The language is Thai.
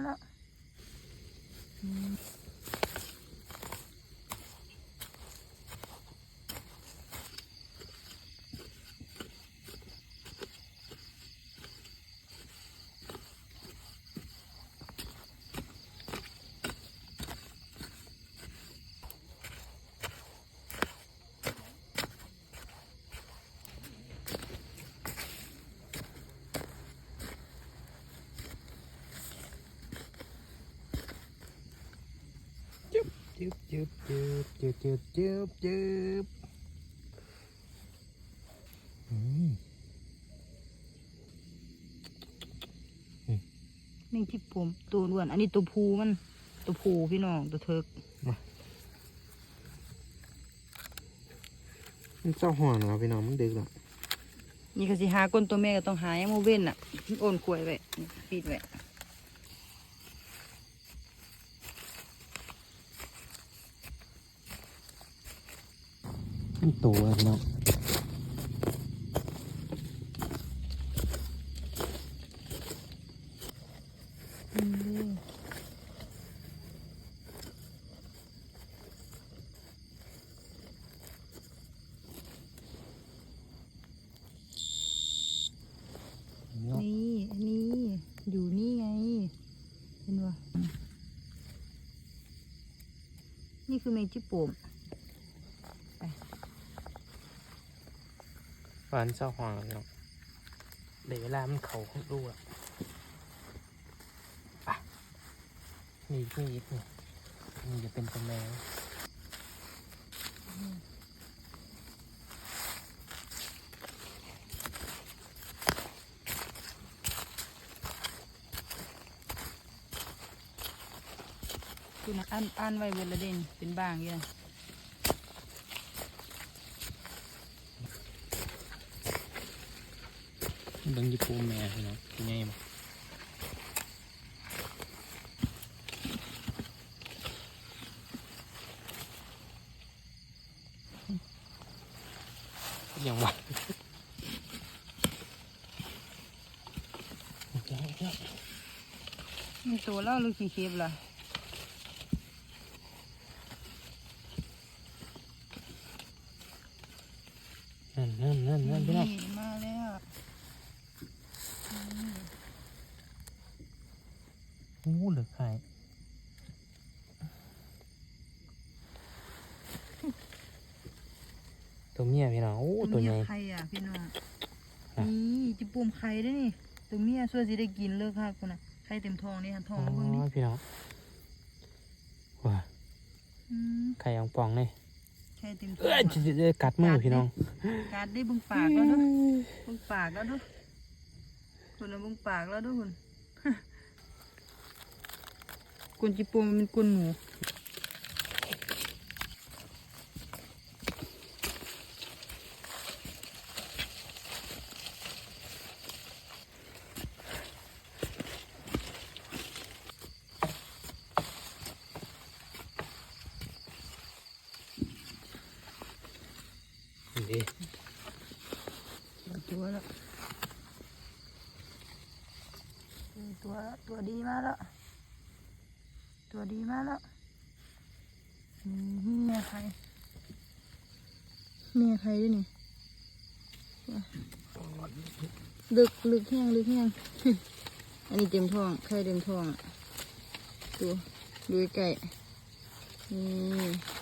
ら。うん จึบจึบจึบจึบจึบจึบจึบนี่ที่ผมตัวอ้วน อันนี้ตัวภูมัน ตัวภูพี่น้อง ตัวเถิกมันเจ้าห่อนเหรอพี่น้องมันด็กหรอนี่ก็สิหาก้นตัวแม่ก็ต้องหายัโมเว่นอะโอนกล้วยไว้ปิดไว้ มันตัวองอืมเนาะนี่นนี้อยู่นี่ไง เห็นปะนี่คือแมงจิโปม หวานเจ้าห่วงพี่น้องเดี๋ยวเวลามันเขาของดูอะอะมีอีกมีอีกนี่นี่จะเป็นตัวแมวคุณน่ะอันอันไว้เวลาเด่นเป็นบางอยู่นะ เบิ่งญี่ปุ่นแม่พี่น้องเป็นไงบ้างยังวะเจ้าเจ้ามันตัวเล่าหรือขี้เค็บล่ะนั่นนั่นนั่นนั่นพี่น้องนี่มาแล้ว โอ้เหลือไข่ตัวเมียพี่น้องโอ้ตัวใหญ่เมียไข่อะพี่น้องอะนี่จิโป่มไข่ได้อนี่ตัวเมียส่วนสิได้กินเลิกค่ะคุณน่ะไข่เต็มท้องนี่หันท้องมาเบิ่งนี่อ๋อพี่น้องว้าอืมไข่อองปองเลยไข่เต็มท้อเอ้งยอะจะจะจะกัดมือพี่น้องการได้เบึงปากแล้วเด้วยเบึงปากแล้วเด้วยคุณเอาเบึงปากแล้วเด้วยคุณ กุนจิโปมมันเป็นกุนหนูนี่ตัวแล้วตัวแล้วตัวดีมากแล้ว ตัวดีมากแล้วมเมียใครเมียใครด้วยนี่ลึกลึกแห้งลึกแห้งอันนี้เต็มท้องไข่เต็มท้องอะดูดูไก่นี่